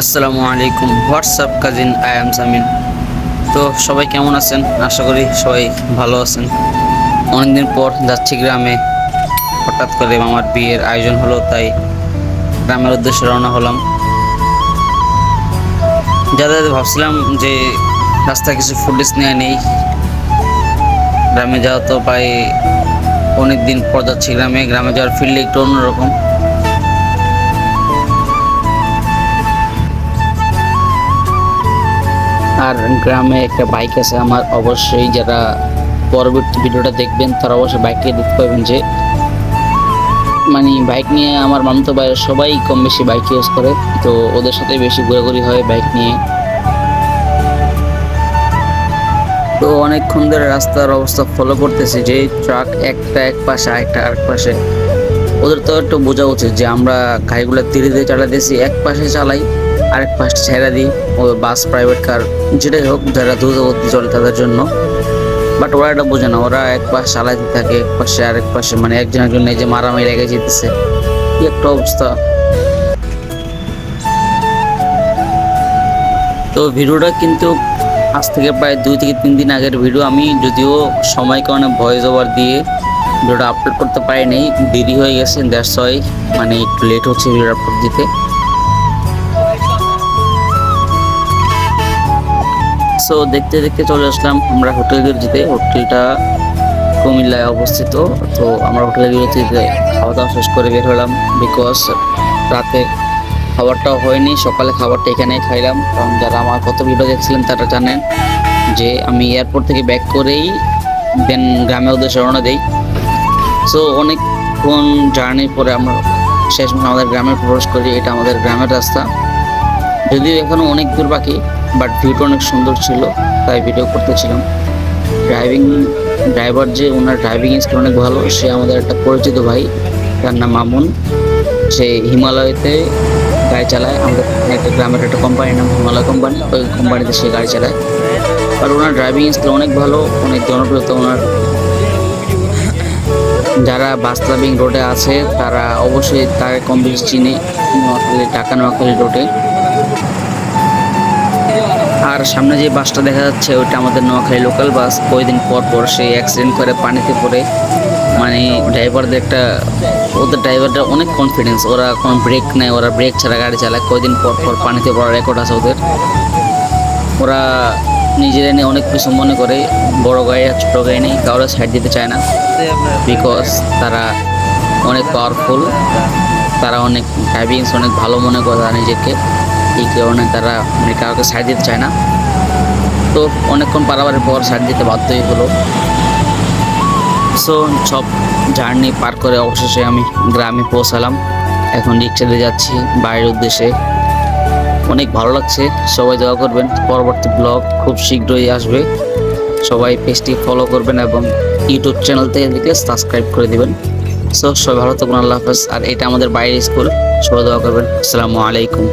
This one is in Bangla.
আসসালামু আলাইকুম। WhatsApp cousin I am Samin তো সবাই কেমন আছেন? আশা করি সবাই ভালো আছেন। অনেকদিন পর যাচ্ছি গ্রামে। হঠাৎ করে আমার বিয়ের আয়োজন হলো, তাই গ্রামের উদ্দেশ্যে রওনা হলাম। যাদের ভাবছিলাম যে রাস্তায় কিছু ফুটেজ নেওয়া নেই, গ্রামে যাওয়া তো প্রায় অনেক দিন পর যাচ্ছি গ্রামে। গ্রামে যাওয়ার ফিল্ড একটু অন্যরকম। আর গ্রামে একটা বাইক আছে আমার। অবশ্যই যারা পরবর্তী ভিডিওটা দেখবেন, তারা অবশ্যই বাইককে দেখতে পাবেন যে মানে বাইক নিয়ে আমার মামতো ভাইয়ের সবাই কম বেশি বাইক ইউজ করে, তো ওদের সাথে বেশি ঘোরাঘুরি হয় বাইক নিয়ে। তো অনেকক্ষণ ধরে রাস্তার অবস্থা ফলো করতেছি যে ট্রাক একটা এক পাশে, আরেকটা আরেক পাশে। ওদের তো একটু বোঝা উচিত যে আমরা গাড়িগুলো ধীরে ধীরে চালাতেছি, এক পাশে চালাই আরেক পাশে ছেড়ে দিই, ও বাস প্রাইভেট কার যেটাই হোক, যারা দ্রুতগতি চলে তাদের জন্য। বাট ওরা এটা বোঝে না, ওরা এক পাশে চালাইতে থাকে, এক পাশে আরেক পাশে মানে একজন একজন এই যে মারামারি লেগে যেতেছে। কি একটা অবস্থা। তো ভিডিওটা কিন্তু আজ থেকে প্রায় দুই থেকে তিন দিন আগের ভিডিও। আমি যদিও সময় কারণে ভয়েস ওভার দিয়ে ভিডিওটা আপলোড করতে পারিনি, দেরি হয়ে গেছে ওয়াই মানে একটু লেট হচ্ছে ভিডিও আপলোড দিতে। সো দেখতে দেখতে চলে আসলাম আমরা হোটেল বিরতিতে। হোটেলটা কুমিল্লায় অবস্থিত। তো আমরা হোটেল বিরতিতে খাওয়া দাওয়া শেষ করে বের হলাম বিকজ রাতে খাবারটাও হয়নি। সকালে খাবারটা এখানেই খাইলাম। কারণ যারা আমার কত ভিডিও দেখছিলেন তারা জানেন যে আমি এয়ারপোর্ট থেকে ব্যাক করেই দেন গ্রামের উদ্দেশ্যে রওনা দিই। সো অনেকক্ষণ জার্নির পরে আমরা শেষ আমাদের গ্রামে প্রবেশ করি। এটা আমাদের গ্রামের রাস্তা। যদিও এখনও অনেক দূর বাকি। বাট ভিউটা অনেক সুন্দর ছিল, তাই ভিডিও করতেছিলাম। ড্রাইভিং ড্রাইভার যে ওনার ড্রাইভিং স্কিল অনেক ভালো, সে আমাদের একটা পরিচিত ভাই, তার নাম মামুন। সে হিমালয়তে গাড়ি চালায়, আমাদের একটা গ্রামের একটা কোম্পানির নাম হিমালয় কোম্পানি ওই কোম্পানিতে সে গাড়ি চালায়। আর ওনার ড্রাইভিং স্কিল অনেক ভালো, অনেক জনপ্রিয়তা ওনার। যারা বাস্তবিং রোডে আছে, তারা অবশ্যই তার কম বেশি চিনে, নোয়াখালী ঢাকা নোয়াখালী রোডে আর সামনে যে বাসটা দেখা যাচ্ছে, ওইটা আমাদের নোয়াখালী লোকাল বাস কয়েকদিন পর পর সেই অ্যাক্সিডেন্ট করে পানিতে পড়ে। মানে ড্রাইভারদের একটা, ওদের ড্রাইভারটা অনেক কনফিডেন্স ওরা কোনো ব্রেক নেয় ওরা ব্রেক ছাড়া গাড়ি চালায়। কয়েকদিন পর পর পানিতে পড়ার রেকর্ড আছে ওদের। ওরা নিজেরা নিয়ে অনেক কিছু মনে করে। বড় গাড়ি আর ছোটো গাড়ি নেই কারোর সাইড দিতে চায় না। বিকজ তারা অনেক পাওয়ারফুল তারা অনেক ড্রাইভিংস অনেক ভালো মনে করে তারা নিজেকে। এই কারণে তারা মানে কাউকে সাইড দিতে চায় না। তো অনেকক্ষণ পারাবারের পর সাইড দিতে বাধ্যই হলো। সো সব জার্নি পার করে অবশেষে আমি গ্রামে পৌঁছালাম। এখন রিক্সা দিয়ে যাচ্ছি বাইরের উদ্দেশ্যে। অনেক ভালো লাগছে, সবাই দোয়া করবেন। পরবর্তী ব্লগ খুব শীঘ্রই আসবে। সবাই পেজটি ফলো করবেন এবং ইউটিউব চ্যানেল থেকে দেখলে সাবস্ক্রাইব করে দেবেন। সো সবাই ভালো থাকুন, আল্লাহ হাফেজ। আর এটা আমাদের বাইরের স্কুল, সবাই দোয়া করবেন। আসসালামু আলাইকুম।